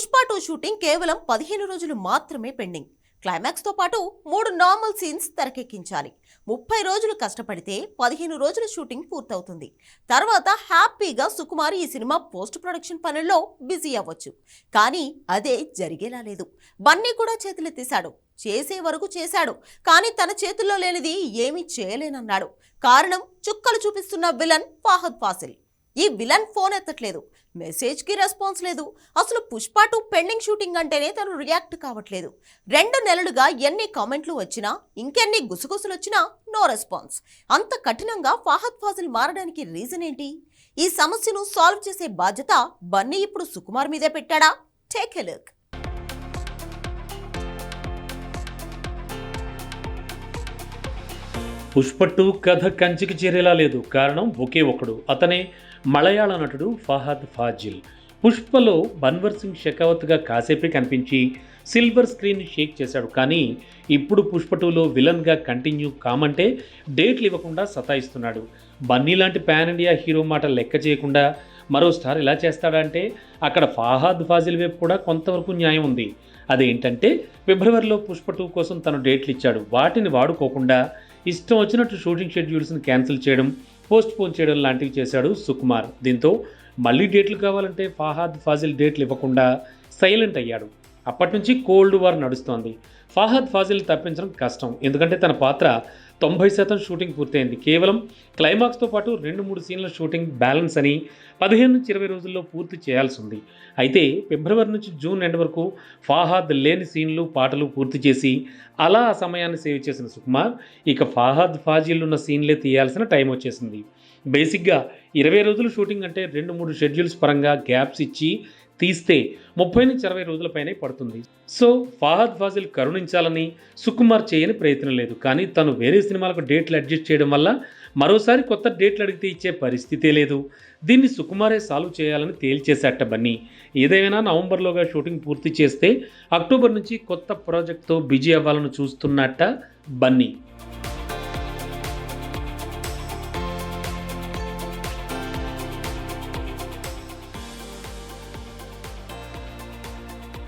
Pushpa two shooting కేవలం పదిహేను రోజులు మాత్రమే పెండింగ్. క్లైమాక్స్తో పాటు మూడు నార్మల్ సీన్స్ తెరకెక్కించాలి. ముప్పై రోజులు కష్టపడితే పదిహేను రోజుల షూటింగ్ పూర్తవుతుంది. తర్వాత హ్యాపీగా సుకుమార్ ఈ సినిమా పోస్ట్ ప్రొడక్షన్ పనుల్లో బిజీ అవ్వచ్చు. కానీ అదే జరిగేలా లేదు. బన్నీ కూడా చేతులెత్తేశాడు. చేసే వరకు చేశాడు. కానీ తన చేతుల్లో లేనిది ఏమీ చేయలేనన్నాడు. కారణం చుక్కలు చూపిస్తున్న విలన్ ఫాహద్ ఫాసిల్. ఈ విలన్ ఫోన్ ఎత్తట్లేదు. మెసేజ్కి రెస్పాన్స్ లేదు. అసలు పుష్ప టూ పెండింగ్ షూటింగ్ అంటేనే తను రియాక్ట్ కావట్లేదు. రెండు నెలలుగా ఎన్ని కామెంట్లు వచ్చినా ఇంకెన్ని గుసగుసలు వచ్చినా నో రెస్పాన్స్. అంత కఠినంగా ఫాహద్ ఫాజిల్ మారడానికి రీజన్ ఏంటి? ఈ సమస్యను సాల్వ్ చేసే బాధ్యత బన్నీ ఇప్పుడు సుకుమార్ మీదే పెట్టాడా? Take a look. Pushpa two కథ కంచికి చేరేలా లేదు. కారణం ఒకే ఒకడు అతనే మలయాళ నటుడు ఫహద్ ఫాజిల్. పుష్పలో బన్వర్ సింగ్ షెకావత్గా కాసేపే కనిపించి సిల్వర్ స్క్రీన్ షేక్ చేశాడు. కానీ ఇప్పుడు పుష్ప టూలో విలన్గా కంటిన్యూ కామంటే డేట్లు ఇవ్వకుండా సతాయిస్తున్నాడు. బన్నీ లాంటి పాన్ ఇండియా హీరో మాట లెక్క చేయకుండా మరో స్టార్ ఇలా చేస్తాడంటే అక్కడ ఫాహాద్ ఫాజిల్ వైపు కూడా కొంతవరకు న్యాయం ఉంది. అదేంటంటే ఫిబ్రవరిలో పుష్ప టూ కోసం తను డేట్లు ఇచ్చాడు. వాటిని వాడుకోకుండా ఇష్టం వచ్చినట్టు షూటింగ్ షెడ్యూల్స్ని క్యాన్సిల్ చేయడం పోస్ట్ పోన్ చేయడం లాంటివి చేశాడు సుకుమార్. దీంతో మళ్ళీ డేట్లు కావాలంటే ఫాహాద్ ఫాజిల్ డేట్లు ఇవ్వకుండా సైలెంట్ అయ్యాడు. అప్పటి నుంచి కోల్డ్ వార్ నడుస్తోంది. ఫాహద్ ఫాజిల్ తప్పించడం కష్టం. ఎందుకంటే తన పాత్ర తొంభై శాతం షూటింగ్ పూర్తయింది. కేవలం క్లైమాక్స్తో పాటు రెండు మూడు సీన్ల షూటింగ్ బ్యాలెన్స్ అని పదిహేను నుంచి ఇరవై రోజుల్లో పూర్తి చేయాల్సి ఉంది. అయితే ఫిబ్రవరి నుంచి జూన్ ఎండ్ వరకు ఫాహాద్ లేని సీన్లు పాటలు పూర్తి చేసి అలా ఆ సమయాన్ని సేవ్ చేసిన సుకుమార్ ఇక ఫాహాద్ ఫాజీలు ఉన్న సీన్లే తీయాల్సిన టైం వచ్చేసింది. బేసిక్గా ఇరవై రోజులు షూటింగ్ అంటే రెండు మూడు షెడ్యూల్స్ పరంగా గ్యాప్స్ ఇచ్చి తీస్తే ముప్పై నుంచి అరవై రోజులపైనే పడుతుంది. సో ఫాహద్ ఫాజిల్ కరుణించాలని సుకుమార్ చేయని ప్రయత్నం లేదు. కానీ తను వేరే సినిమాలకు డేట్లు అడ్జస్ట్ చేయడం వల్ల మరోసారి కొత్త డేట్లు అడిగితే ఇచ్చే పరిస్థితే లేదు. దీన్ని సుకుమారే సాల్వ్ చేయాలని తేల్చేశాట బన్నీ. ఏదైనా నవంబర్లోగా షూటింగ్ పూర్తి చేస్తే అక్టోబర్ నుంచి కొత్త ప్రాజెక్ట్తో బిజీ అవ్వాలని చూస్తున్నట్ట బన్నీ.